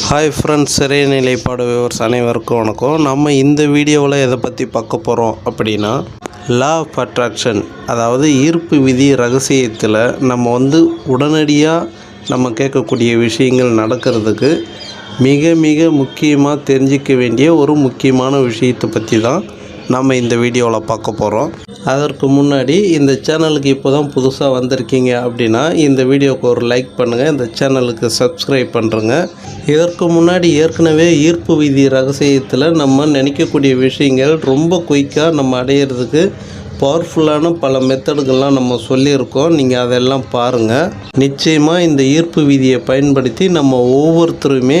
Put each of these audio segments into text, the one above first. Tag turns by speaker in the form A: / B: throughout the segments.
A: Hi friends சிறை நிலைப்பாடு viewers அனைவருக்கும் வணக்கம். நம்ம இந்த வீடியோவில் எதை பற்றி பார்க்க போகிறோம் அப்படின்னா லா ஆஃப் அட்ராக்ஷன் அதாவது ஈர்ப்பு விதி ரகசியத்தில் நம்ம வந்து உடனடியாக நம்ம கேட்கக்கூடிய விஷயங்கள் நடக்கிறதுக்கு மிக மிக முக்கியமாக தெரிஞ்சிக்க வேண்டிய ஒரு முக்கியமான விஷயத்தை பற்றி தான் நம்ம இந்த வீடியோவில் பார்க்க போகிறோம் அதற்கு முன்னாடி இந்த சேனலுக்கு இப்போ தான் புதுசாக வந்திருக்கீங்க அப்படின்னா இந்த வீடியோவுக்கு ஒரு லைக் பண்ணுங்கள் இந்த சேனலுக்கு சப்ஸ்கிரைப் பண்ணுறங்க இதற்கு முன்னாடி ஏற்கனவே ஈர்ப்பு விதி ரகசியத்தில் நம்ம நினைக்கக்கூடிய விஷயங்கள் ரொம்ப குயிக்காக நம்ம அடையிறதுக்கு பவர்ஃபுல்லான பல மெத்தடுகள்லாம் நம்ம சொல்லியிருக்கோம். நீங்கள் அதெல்லாம் பாருங்கள் நிச்சயமாக இந்த ஈர்ப்பு விதியை பயன்படுத்தி நம்ம ஒவ்வொருத்தருமே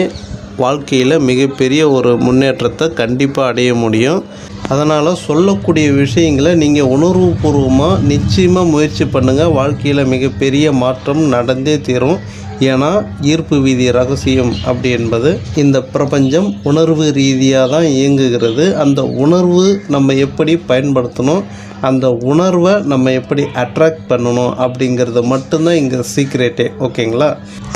A: வாழ்க்கையில் மிகப்பெரிய ஒரு முன்னேற்றத்தை கண்டிப்பாக அடைய முடியும். அதனால் சொல்லக்கூடிய விஷயங்களை நீங்கள் உணர்வுபூர்வமாக நிச்சயமாக முயற்சி பண்ணுங்கள் வாழ்க்கையில் மிகப்பெரிய மாற்றம் நடந்தே தீரும். ஏன்னா ஈர்ப்பு விதி ரகசியம் அப்படி என்பது இந்த பிரபஞ்சம் உணர்வு ரீதியாக தான் இயங்குகிறது. அந்த உணர்வு நம்ம எப்படி பயன்படுத்தணும் அந்த உணர்வை நம்ம எப்படி அட்ராக்ட் பண்ணணும் அப்படிங்கிறது மட்டும்தான் இங்கே சீக்ரெட்டே ஓகேங்களா?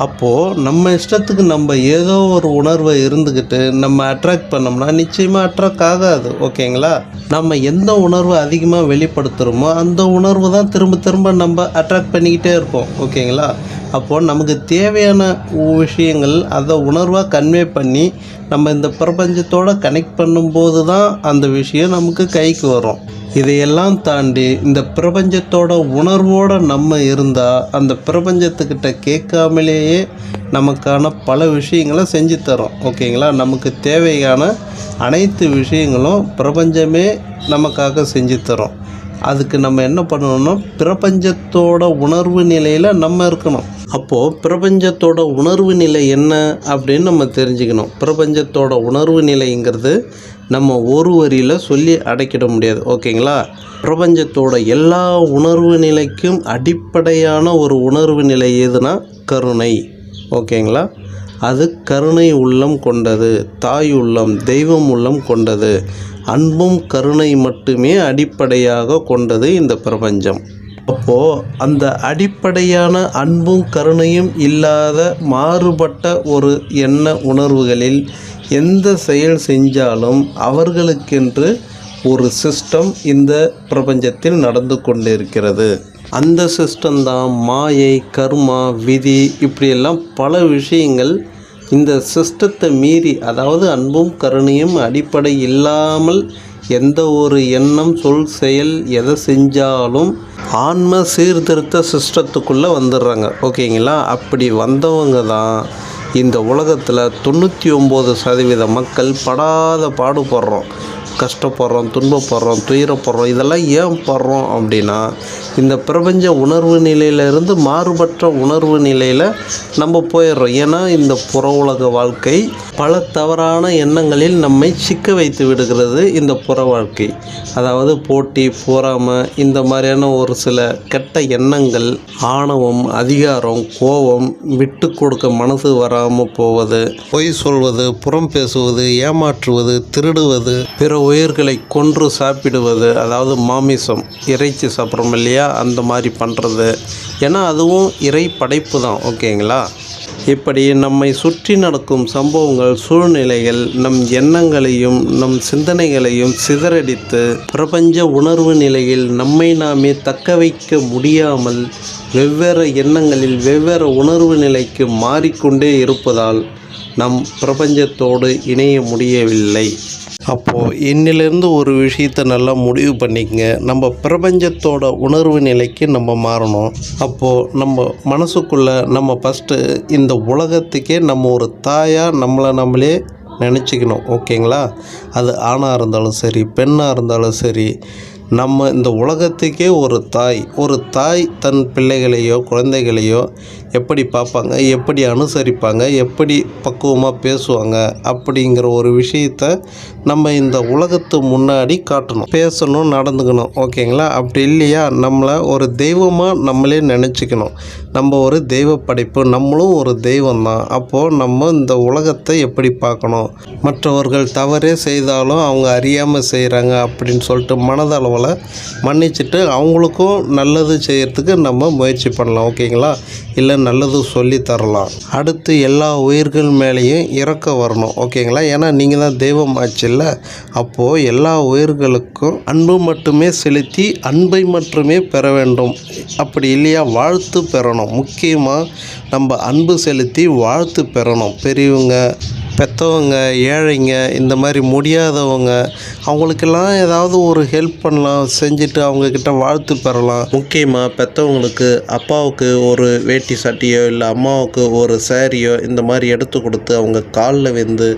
A: அப்போது நம்ம இஷ்டத்துக்கு நம்ம ஏதோ ஒரு உணர்வை இருந்துக்கிட்டு நம்ம அட்ராக்ட் பண்ணோம்னா நிச்சயமாக அட்ராக்ட் ஆகாது ஓகேங்களா? நம்ம எந்த உணர்வை அதிகமாக வெளிப்படுத்துகிறோமோ அந்த உணர்வு தான் திரும்ப திரும்ப நம்ம அட்ராக்ட் பண்ணிக்கிட்டே இருப்போம் ஓகேங்களா? அப்போது நமக்கு தேவையான விஷயங்கள் அதை உணர்வாக கன்வே பண்ணி நம்ம இந்த பிரபஞ்சத்தோடு கனெக்ட் பண்ணும்போது தான் அந்த விஷயம் நமக்கு கைக்கு வரும். இதையெல்லாம் தாண்டி இந்த பிரபஞ்சத்தோட உணர்வோடு நம்ம இருந்தால் அந்த பிரபஞ்சத்துக்கிட்ட கேட்காமலேயே நமக்கான பல விஷயங்களை செஞ்சு தரோம். ஓகேங்களா? நமக்கு தேவையான அனைத்து விஷயங்களும் பிரபஞ்சமே நமக்காக செஞ்சு தரும். அதுக்கு நம்ம என்ன பண்ணணும்னா பிரபஞ்சத்தோட உணர்வு நிலையில் நம்ம இருக்கணும். அப்போது பிரபஞ்சத்தோட உணர்வு நிலை என்ன அப்படின்னு நம்ம தெரிஞ்சுக்கணும். பிரபஞ்சத்தோட உணர்வு நிலைங்கிறது நம்ம ஒரு வரியில் சொல்லி அடைக்கிட முடியாது. ஓகேங்களா? பிரபஞ்சத்தோட எல்லா உணர்வு நிலைக்கும் அடிப்படையான ஒரு உணர்வு நிலை எதுனா கருணை. ஓகேங்களா? அது கருணை உள்ளம் கொண்டது தாய் உள்ளம் தெய்வம் உள்ளம் கொண்டது. அன்பும் கருணை மட்டுமே அடிப்படையாக கொண்டது இந்த பிரபஞ்சம். அப்போது அந்த அடிப்படையான அன்பும் கருணையும் இல்லாத மாறுபட்ட ஒரு எண்ண உணர்வுகளில் எந்த செயல் செஞ்சாலும் அவர்களுக்கென்று ஒரு சிஸ்டம் இந்த பிரபஞ்சத்தில் நடந்து கொண்டிருக்கிறது. அந்த சிஸ்டம் தான் மாயை கர்மா விதி இப்படியெல்லாம் பல விஷயங்கள் இந்த சிஸ்டத்தை மீறி அதாவது அன்பும் கருணையும் அடிப்படை இல்லாமல் எந்த ஒரு எண்ணம் சொல் செயல் எதை செஞ்சாலும் ஆன்ம சீர்திருத்த சிஸ்டத்துக்குள்ளே வந்துடுறாங்க. ஓகேங்களா? அப்படி வந்தவங்க தான் இந்த உலகத்தில் தொண்ணூற்றி ஒம்பது சதவீத மக்கள் படாத பாடுபடுறோம். கஷ்டப்படுறோம் துன்பப்படுறோம் துயரப்படுறோம் இதெல்லாம் ஏன் படுறோம் அப்படின்னா இந்த பிரபஞ்ச உணர்வு நிலையிலிருந்து மாறுபட்ட உணர்வு நிலையில் நம்ம போயிடுறோம். ஏன்னா இந்த புற உலக வாழ்க்கை பல தவறான எண்ணங்களில் நம்மை சிக்க வைத்து விடுகிறது இந்த புற வாழ்க்கை. அதாவது போட்டி போராமல் இந்த மாதிரியான ஒரு சில கெட்ட எண்ணங்கள் ஆணவம் அதிகாரம் கோபம் விட்டு கொடுக்க மனசு வராமல் போவது பொய் சொல்வது புறம் பேசுவது ஏமாற்றுவது திருடுவது பிற உயிர்களை கொன்று சாப்பிடுவது அதாவது மாமிசம் இறைச்சி சாப்பிட்றோம் இல்லையா? அந்த மாதிரி பண்ணுறது ஏன்னா அதுவும் இறை படைப்பு தான் ஓகேங்களா? இப்படி நம்மை சுற்றி நடக்கும் சம்பவங்கள் சூழ்நிலைகள் நம் எண்ணங்களையும் நம் சிந்தனைகளையும் சிதறடித்து பிரபஞ்ச உணர்வு நிலையில் நம்மை நாமே தக்க வைக்க முடியாமல் வெவ்வேறு எண்ணங்களில் வெவ்வேறு உணர்வு நிலைக்கு மாறிக்கொண்டே இருப்பதால் நம் பிரபஞ்சத்தோடு இணைய முடியவில்லை. அப்போது இன்னிலிருந்து ஒரு விஷயத்தை நல்லா முடிவு பண்ணிக்கங்க. நம்ம பிரபஞ்சத்தோட உணர்வு நிலைக்கு நம்ம மாறணும். அப்போது நம்ம மனசுக்குள்ளே நம்ம ஃபஸ்ட்டு இந்த உலகத்துக்கே நம்ம ஒரு தாயாக நம்மளை நம்மளே நினச்சிக்கணும். ஓகேங்களா? அது ஆணாக இருந்தாலும் சரி பெண்ணாக இருந்தாலும் சரி நம்ம இந்த உலகத்துக்கே ஒரு தாய் ஒரு தாய் தன் பிள்ளைகளையோ குழந்தைகளையோ எப்படி பார்ப்பாங்க எப்படி அனுசரிப்பாங்க எப்படி பக்குவமாக பேசுவாங்க அப்படிங்கிற ஒரு விஷயத்த நம்ம இந்த உலகத்து முன்னாடி காட்டணும். பேசணும் நடந்துக்கணும். ஓகேங்களா? அப்படி இல்லையா? நம்மளை ஒரு தெய்வமாக நம்மளே நினச்சிக்கணும். நம்ம ஒரு தெய்வ படைப்பு நம்மளும் ஒரு தெய்வம் தான் அப்போது நம்ம இந்த உலகத்தை எப்படி பார்க்கணும்? மற்றவர்கள் தவறே செய்தாலும் அவங்க அறியாமல் செய்கிறாங்க அப்படின்னு சொல்லிட்டு மனதளவில் மன்னிச்சுட்டு அவங்களுக்கும் நல்லது செய்கிறதுக்கு நம்ம முயற்சி பண்ணலாம். ஓகேங்களா? இல்லை நல்லது சொல்லி தரலாம். அடுத்து எல்லா உயிர்கள் மேலேயும் இறக்க வரணும். ஓகேங்களா? ஏன்னா நீங்கள் தான் தெய்வம் ஆச்சுல்ல? அப்போது எல்லா உயிர்களுக்கும் அன்பு மட்டுமே செலுத்தி அன்பை மட்டுமே பெற வேண்டும். அப்படி இல்லையா? வாழ்த்து பெறணும். முக்கியமாக நம்ம அன்பு செலுத்தி வாழ்த்து பெறணும். பெரியவங்க பெற்றவங்க ஏழைங்க இந்த மாதிரி முடியாதவங்க அவங்களுக்கெல்லாம் ஏதாவது ஒரு ஹெல்ப் பண்ணலாம் செஞ்சுட்டு அவங்கக்கிட்ட வாழ்த்து பெறலாம். முக்கியமாக பெற்றவங்களுக்கு அப்பாவுக்கு ஒரு வேட்டி சட்டியோ இல்லை அம்மாவுக்கு ஒரு சேரீயோ இந்த மாதிரி எடுத்து கொடுத்து அவங்க காலில் விழுந்து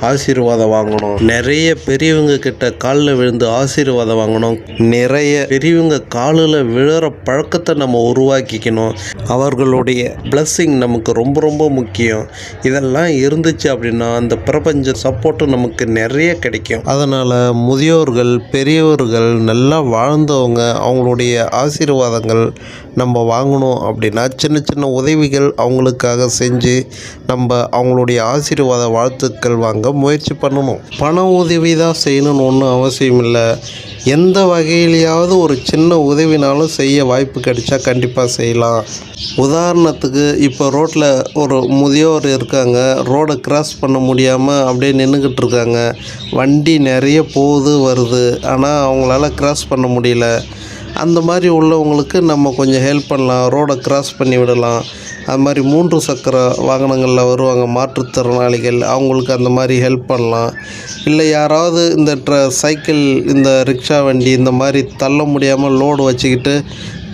A: ஆசீர்வாதம் வாங்கணும். நிறைய பெரியவங்க கிட்ட காலில் விழுந்து ஆசீர்வாதம் வாங்கணும். நிறைய பெரியவங்க காலில் விழுற பழக்கத்தை நம்ம உருவாக்கிக்கணும். அவர்களுடைய பிளஸ்ஸிங் நமக்கு ரொம்ப ரொம்ப முக்கியம். இதெல்லாம் இருந்துச்சு அப்படின்னா அந்த பிரபஞ்ச சப்போர்ட்டும் நமக்கு நிறைய கிடைக்கும். அதனால் முதியோர்கள் பெரியவர்கள் நல்லா வாழ்ந்தவங்க அவங்களுடைய ஆசீர்வாதங்கள் நம்ம வாங்கணும் அப்படின்னா சின்ன சின்ன உதவிகள் அவங்களுக்காக செஞ்சு நம்ம அவங்களுடைய ஆசீர்வாத வாழ்த்துக்கள் வாங்க முயற்சி பண்ணணும். பண உதவி தான் செய்யணும்னு ஒன்றும் அவசியம் இல்லை. எந்த வகையிலையாவது ஒரு சின்ன உதவினாலும் செய்ய வாய்ப்பு கிடைச்சா கண்டிப்பாக செய்யலாம். உதாரணத்துக்கு இப்போ ரோட்டில் ஒரு முதியோர் இருக்காங்க. ரோடை கிராஸ் பண்ண முடியாமல் அப்படியே நின்றுக்கிட்டு இருக்காங்க. வண்டி நிறைய போகுது வருது. ஆனால் அவங்களால கிராஸ் பண்ண முடியல. அந்த மாதிரி உள்ளவங்களுக்கு நம்ம கொஞ்சம் ஹெல்ப் பண்ணலாம். ரோடை கிராஸ் பண்ணி விடலாம். அது மாதிரி மூன்று சக்கர வாகனங்களில் வருவாங்க. மாற்றுத்திறனாளிகள் அவங்களுக்கு அந்த மாதிரி ஹெல்ப் பண்ணலாம். இல்லை யாராவது இந்த ட்ர சைக்கிள் இந்த ரிக்ஷா வண்டி இந்த மாதிரி தள்ள முடியாமல் லோடு வச்சுக்கிட்டு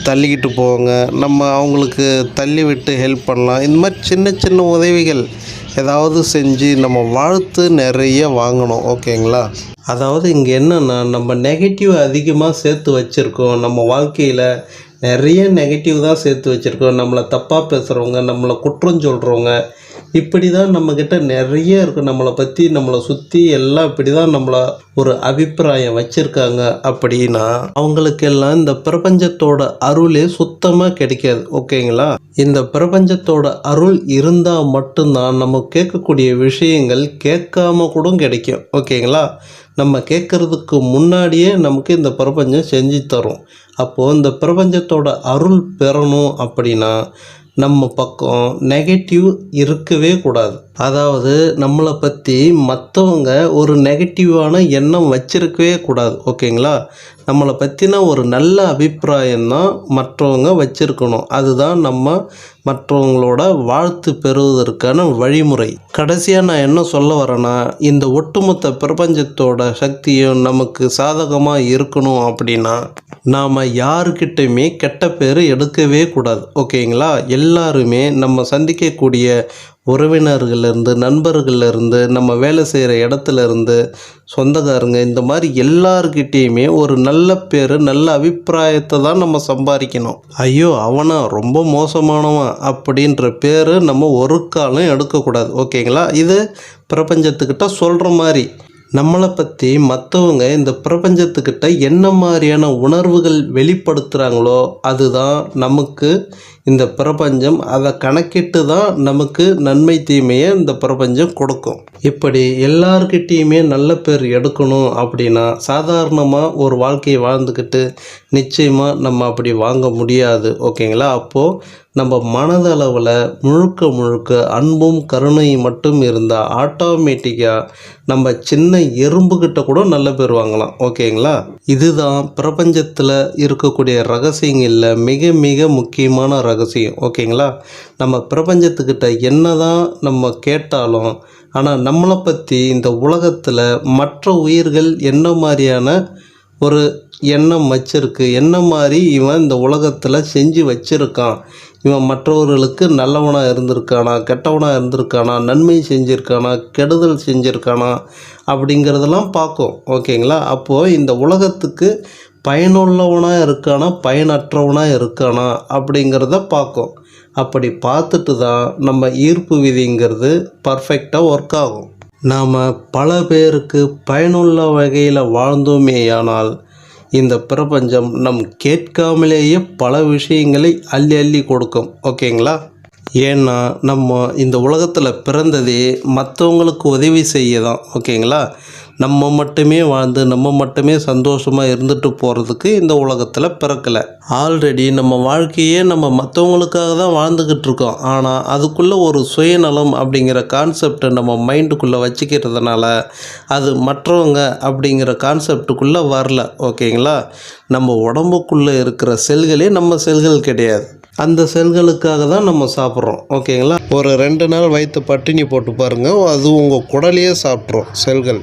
A: தள்ளிக்கிட்டு போவாங்க. நம்ம அவங்களுக்கு தள்ளி விட்டு ஹெல்ப் பண்ணலாம். இந்த மாதிரி சின்ன சின்ன உதவிகள் ஏதாவது செஞ்சு நம்ம வாழ்த்து நிறைய வாங்கணும் ஓகேங்களா? அதாவது இங்கே என்னென்னா நம்ம நெகட்டிவ் அதிகமாக சேர்த்து வச்சுருக்கோம். நம்ம வாழ்க்கையில் நிறைய நெகட்டிவ் தான் சேர்த்து வச்சுருக்கோம். நம்மளை தப்பாக பேசுகிறவங்க நம்மளை குற்றம் சொல்கிறவங்க இப்படி தான் நம்மக்கிட்ட நிறைய இருக்குது நம்மளை பற்றி நம்மளை சுற்றி எல்லாம் இப்படி தான் நம்மளை ஒரு அபிப்பிராயம் வச்சுருக்காங்க அப்படின்னா அவங்களுக்கெல்லாம் இந்த பிரபஞ்சத்தோட அருளே சுத்தமாக கிடைக்காது. ஓகேங்களா? இந்த பிரபஞ்சத்தோட அருள் இருந்தால் மட்டும்தான் நம்ம கேட்கக்கூடிய விஷயங்கள் கேட்காம கூட கிடைக்கும். ஓகேங்களா? நம்ம கேட்குறதுக்கு முன்னாடியே நமக்கு இந்த பிரபஞ்சம் செஞ்சு தரும். அப்போது இந்த பிரபஞ்சத்தோட அருள் பெறணும் அப்படின்னா நம்ம பக்கம் நெகட்டிவ் இருக்கவே கூடாது. அதாவது நம்மளை பற்றி மற்றவங்க ஒரு நெகட்டிவான எண்ணம் வச்சிருக்கவே கூடாது ஓகேங்களா? நம்மளை பற்றின ஒரு நல்ல அபிப்பிராயம் தான் மற்றவங்க வச்சுருக்கணும். அதுதான் நம்ம மற்றவங்களோட வாழ்த்து பெறுவதற்கான வழிமுறை. கடைசியாக நான் என்ன சொல்ல வரேன்னா இந்த ஒட்டுமொத்த பிரபஞ்சத்தோட சக்தியும் நமக்கு சாதகமாக இருக்கணும் அப்படின்னா நாம் யாருக்கிட்டையுமே கெட்ட பேர் எடுக்கவே கூடாது ஓகேங்களா? எல்லாருமே நம்ம சந்திக்கக்கூடிய உறவினர்கள்லேருந்து நண்பர்கள்லேருந்து நம்ம வேலை செய்கிற இடத்துலேருந்து சொந்தக்காரங்க இந்த மாதிரி எல்லாருக்கிட்டேயுமே ஒரு நல்ல பேர் நல்ல அபிப்பிராயத்தை தான் நம்ம சம்பாதிக்கணும். ஐயோ அவனா ரொம்ப மோசமானவன் அப்படின்ற பேர் நம்ம ஒரு காலம் எடுக்கக்கூடாது. ஓகேங்களா? இது பிரபஞ்சத்துக்கிட்ட சொல்கிற மாதிரி. நம்மளை பற்றி மற்றவங்க இந்த பிரபஞ்சத்துக்கிட்ட என்ன மாதிரியான உணர்வுகள் வெளிப்படுத்துகிறாங்களோ அதுதான் நமக்கு இந்த பிரபஞ்சம் அதை கணக்கிட்டு தான் நமக்கு நன்மை தீமையை இந்த பிரபஞ்சம் கொடுக்கும். இப்படி எல்லார்கிட்டேயுமே நல்ல பேர் எடுக்கணும் அப்படின்னா சாதாரணமாக ஒரு வாழ்க்கையை வாழ்ந்துக்கிட்டு நிச்சயமாக நம்ம அப்படி வாங்க முடியாது. ஓகேங்களா? அப்போது நம்ம மனதளவில் முழுக்க முழுக்க அன்பும் கருணையும் மட்டும் இருந்தால் ஆட்டோமேட்டிக்காக நம்ம சின்ன எறும்புக்கிட்ட கூட நல்ல பேர் வாங்கலாம். ஓகேங்களா? இதுதான் பிரபஞ்சத்தில் இருக்கக்கூடிய ரகசியங்களில் மிக மிக முக்கியமான ரகசியம். ஓகேங்களா? நம்ம பிரபஞ்சத்துக்கிட்ட என்ன தான் நம்ம கேட்டாலும் ஆனால் நம்மளை பற்றி இந்த உலகத்தில் மற்ற உயிர்கள் என்ன மாதிரியான ஒரு எண்ணம் வச்சிருக்கு? என்ன மாதிரி இவன் இந்த உலகத்தில் செஞ்சு வச்சிருக்கான்? இவன் மற்றவர்களுக்கு நல்லவனாக இருந்திருக்கானா? கெட்டவனாக இருந்திருக்கானா? நன்மை செஞ்சுருக்கானா? கெடுதல் செஞ்சுருக்கானா? அப்படிங்கிறதெல்லாம் பார்க்கும். ஓகேங்களா? அப்போது இந்த உலகத்துக்கு பயனுள்ளவனாக இருக்கானா பயனற்றவனாக இருக்கானா அப்படிங்கிறத பார்க்கும். அப்படி பார்த்துட்டு தான் நம்ம ஈர்ப்பு விதிங்கிறது பர்ஃபெக்டாக ஒர்க் ஆகும். நாம் பல பேருக்கு பயனுள்ள வகையில் வாழ்ந்தோமேயானால் இந்த பிரபஞ்சம் நம் கேட்காமலேயே பல விஷயங்களை அள்ளி அள்ளி கொடுக்கும். ஓகேங்களா? ஏன்னா நம்ம இந்த உலகத்தில் பிறந்ததே மற்றவங்களுக்கு உதவி செய்ய தான் ஓகேங்களா? நம்ம மட்டுமே வாழ்ந்து நம்ம மட்டுமே சந்தோஷமாக இருந்துட்டு போகிறதுக்கு இந்த உலகத்தில் பிறக்கலை. ஆல்ரெடி நம்ம வாழ்க்கையே நம்ம மற்றவங்களுக்காக தான் வாழ்ந்துக்கிட்டு இருக்கோம். ஆனால் அதுக்குள்ளே ஒரு சுயநலம் அப்படிங்கிற கான்செப்டை நம்ம மைண்டுக்குள்ளே வச்சுக்கிறதுனால அது மற்றவங்க அப்படிங்கிற கான்செப்டுக்குள்ளே வரல ஓகேங்களா? நம்ம உடம்புக்குள்ளே இருக்கிற செல்களே நம்ம செல்கள் கிடையாது. அந்த செல்களுக்காக தான் நம்ம சாப்பிட்றோம். ஓகேங்களா? ஒரு ரெண்டு நாள் வயிற்று பட்டினி போட்டு பாருங்கள் அது உங்கள் குடலையே சாப்பிட்றோம் செல்கள்.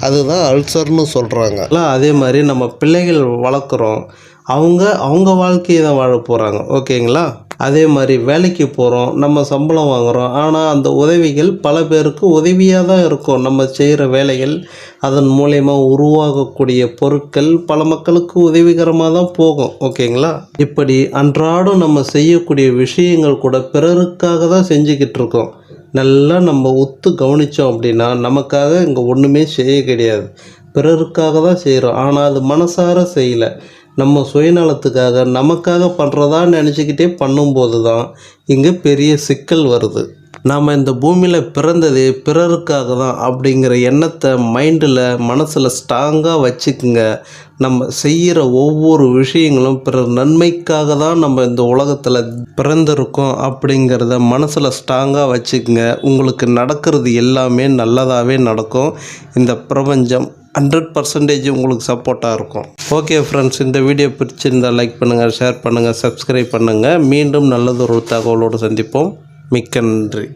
A: அதுதான் அல்சர்னு சொல்கிறாங்க அதே மாதிரி நம்ம பிள்ளைகள் வளர்க்குறோம். அவங்க அவங்க வாழ்க்கையை தான் வாழ போகிறாங்க ஓகேங்களா? அதே மாதிரி வேலைக்கு போகிறோம் நம்ம சம்பளம் வாங்குகிறோம் ஆனால் அந்த உதவிகள் பல பேருக்கு உதவியாக தான் இருக்கும். நம்ம செய்கிற வேலைகள் அதன் மூலயமா உருவாகக்கூடிய பொருட்கள் பல மக்களுக்கு உதவிகரமாக தான் போகும். ஓகேங்களா? இப்படி அன்றாடம் நம்ம செய்யக்கூடிய விஷயங்கள் கூட பிறருக்காக தான் செஞ்சுக்கிட்டு இருக்கோம். நல்லா நம்ம ஒத்து கவனித்தோம் அப்படின்னா நமக்காக இங்கே ஒன்றுமே செய்ய கிடையாது. பிறருக்காக தான் செய்கிறோம் ஆனால் அது மனசார செய்யலை. நம்ம சுயநலத்துக்காக நமக்காக பண்ணுறதா நினச்சிக்கிட்டே பண்ணும்போது தான் இங்கே பெரிய சிக்கல் வருது. நாம் இந்த பூமியில் பிறந்ததே பிறருக்காக தான் அப்படிங்கிற எண்ணத்தை மைண்டில் மனசில் ஸ்ட்ராங்காக வச்சுக்குங்க. நம்ம செய்கிற ஒவ்வொரு விஷயங்களும் பிறர் நன்மைக்காக தான் நம்ம இந்த உலகத்தில் பிறந்திருக்கோம் அப்படிங்கிறத மனசில் ஸ்ட்ராங்காக வச்சுக்குங்க. உங்களுக்கு நடக்கிறது எல்லாமே நல்லதாகவே நடக்கும். இந்த பிரபஞ்சம் ஹண்ட்ரட் பர்சன்டேஜ் உங்களுக்கு சப்போர்ட்டாக இருக்கும். ஓகே ஃப்ரெண்ட்ஸ் இந்த வீடியோ பிடிச்சிருந்தால் லைக் பண்ணுங்கள் ஷேர் பண்ணுங்கள் சப்ஸ்கிரைப் பண்ணுங்கள் மீண்டும் நல்லதொரு தகவலோடு சந்திப்போம். மிக்க நன்றி.